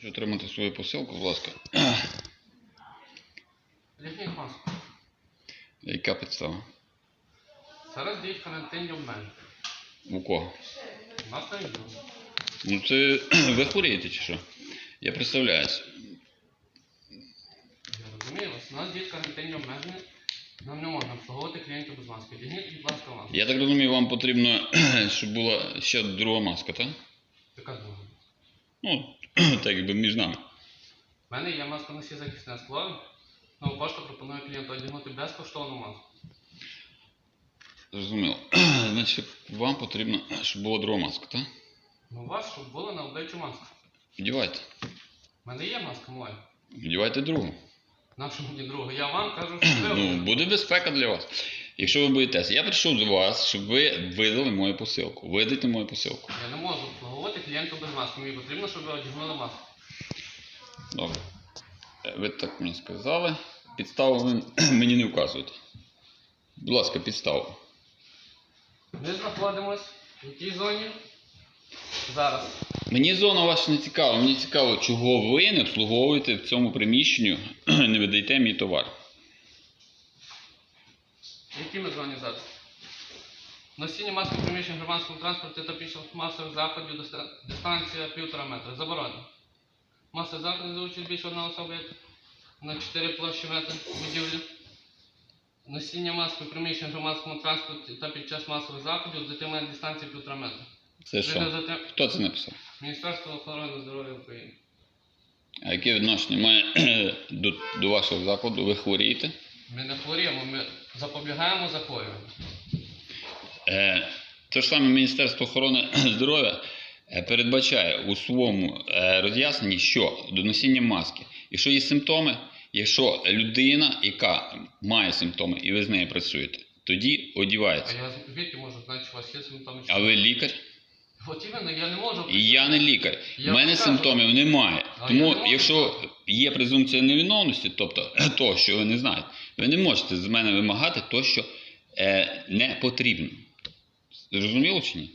Хочу отримати свою посилку, будь ласка. Літніх маску. Яка підстава? Зараз діють карантинні обмеження. У кого? У нас не. Ну це ви хворієте чи що? Я представляюсь. Я розумію вас. У нас діють карантинні обмеження. Нам не можна обслуговувати клієнтів без маски. Дігніть, будь ласка, маску. Я так розумію, вам потрібно, щоб була ще друга маска, так? Яка друга? Ну, так якби між нами. У мене є маска на всі захисне скло. Нова пошта пропонує клієнту одягнути безкоштовну маску. Зрозуміло. Значить, вам потрібно, щоб була друга маска, так? Ну, у вас, щоб була на обличчю маска. Вдівайте. У мене є маска моя. Вдівайте другу. Нашу мені другу. Я вам кажу, що ви Ну, буде безпека для вас. Якщо ви боїтеся, я прийшов до вас, щоб ви видали мою посилку. Видайте мою посилку. Я не можу обслуговувати клієнту без маски. Мені потрібно, щоб ви одягнули маску. Добре. Е, Ви так мені сказали. Підставу ви мені не вказуєте. Будь ласка, підставу. Ми знаходимось в якій зоні? Зараз. Мені зона ваша не цікава. Мені цікаво, чого ви не обслуговуєте в цьому приміщенню, не видаєте мій товар. В якій ми зоні зараз? Носіння маски в приміщенні громадського транспорту та час масових заходів дистанція півтора метра. Заборонено. Масові заходи за участь більше одного особи як на 4 площі метра будівлі. Носіння маски в приміщенні громадському транспорті та під час масових заходів дотримання дистанції півтора метра. Це що? затри- Хто це написав? Міністерство охорони здоров'я України. А яке відношення має до, до вашого закладу? Ви хворієте? Ми не хворіємо, ми запобігаємо захворюванню. Е, Те ж саме Міністерство охорони здоров'я е, передбачає у своєму е, роз'ясненні, що до носіння маски, якщо є симптоми, якщо людина, яка має симптоми, і ви з нею працюєте, тоді А одівається. я звідки можу знати, що у вас є симптоми? А ви лікар? Я не можу. Я не лікар. Я У мене покажу. симптомів немає. А я Тому, не можу. якщо є презумпція невиновності, тобто то, що ви не знаєте, ви не можете з мене вимагати то, що е, не потрібно. Зрозуміло чи ні?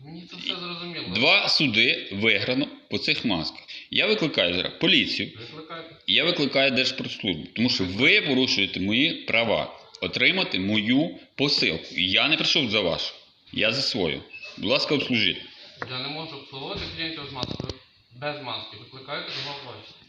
Мені це все зрозуміло. Два суди виграно по цих масках. Я викликаю зараз поліцію, Викликайте. я викликаю Держпродслужбу, тому що ви порушуєте мої права отримати мою посилку. І я не прийшов за вашу, я за свою. Будь ласка, обслужіть. Я не можу обслуговувати клієнтів з маскою без маски. Викликайте до офісу.